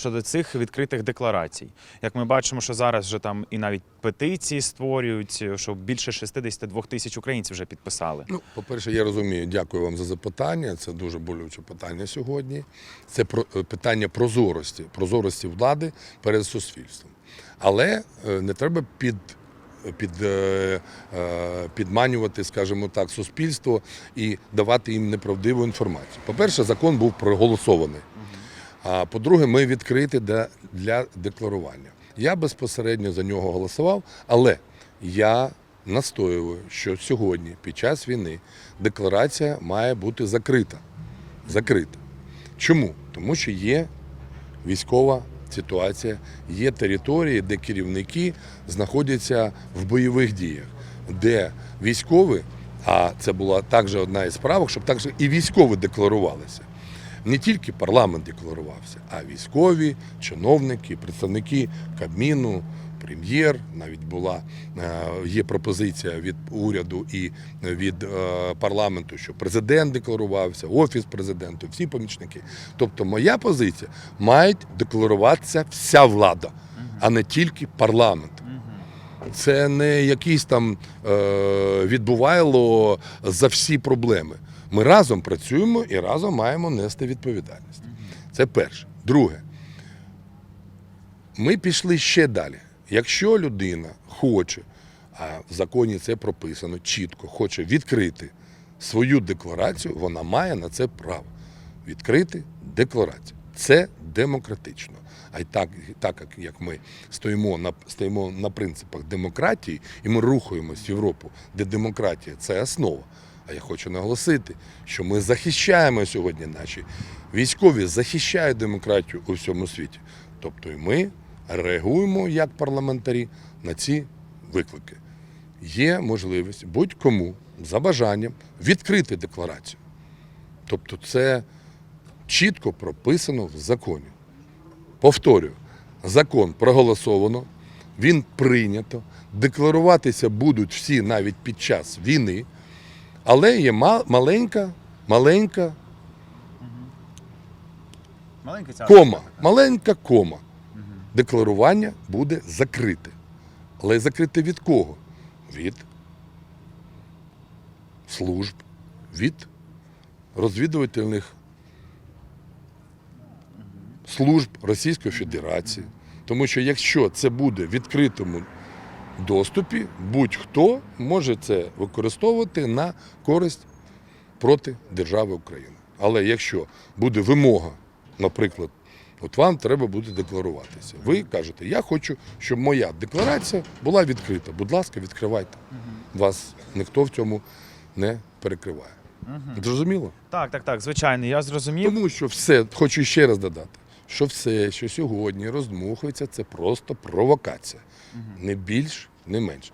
щодо цих відкритих декларацій. Як ми бачимо, що зараз вже там і навіть петиції створюють, що більше 62 тисяч українців вже підписали. Ну, по-перше, я розумію, дякую вам за запитання. Це дуже болюче питання сьогодні. Це про е, питання прозорості, прозорості влади перед суспільством. Але е, не треба під. Під, е, підманювати, скажімо так, суспільство і давати їм неправдиву інформацію. По-перше, закон був проголосований. А по-друге, ми відкриті для, декларування. Я безпосередньо за нього голосував, але я настоюю, що сьогодні, під час війни, декларація має бути закрита. Закрита. Чому? Тому що є військова ситуація, є території, де керівники знаходяться в бойових діях, де військові, а це була також одна із правок, щоб також і військові декларувалися. Не тільки парламент декларувався, а військові, чиновники, представники Кабміну, прем'єр. Навіть була е, є пропозиція від уряду і від е, парламенту, що президент декларувався, офіс президенту, всі помічники. Тобто, моя позиція мають декларуватися вся влада, а не тільки парламент. Це не якийсь там е, відбувайло за всі проблеми. Ми разом працюємо і разом маємо нести відповідальність. Це перше. Друге, ми пішли ще далі. Якщо людина хоче, а в законі це прописано чітко, хоче відкрити свою декларацію, вона має на це право. Відкрити декларацію. Це демократично. А й так, так як- ми стоїмо на, стоїмо на принципах демократії, і ми рухаємось в Європу, де демократія це основа. А я хочу наголосити, що ми захищаємо сьогодні наші військові захищають демократію у всьому світі. Тобто і ми реагуємо як парламентарі на ці виклики. Є можливість будь-кому за бажанням відкрити декларацію. Тобто це чітко прописано в законі. Повторюю, закон проголосовано, він прийнято, декларуватися будуть всі навіть під час війни, але є маленька, маленька кома, маленька кома. Декларування буде закрите. Але закрите від кого? Від служб, від розвідувальних служб Російської Федерації. Тому що якщо це буде в відкритому доступі, будь-хто може це використовувати на користь проти держави України. Але якщо буде вимога, наприклад, от вам треба буде декларуватися. Ви кажете, я хочу, щоб моя декларація була відкрита. Будь ласка, відкривайте. Вас ніхто в цьому не перекриває. Зрозуміло? Так, так, так, звичайно, я зрозумів. Тому що все, хочу ще раз додати, що все, що сьогодні роздмухується, це просто провокація. Не більш, не менш.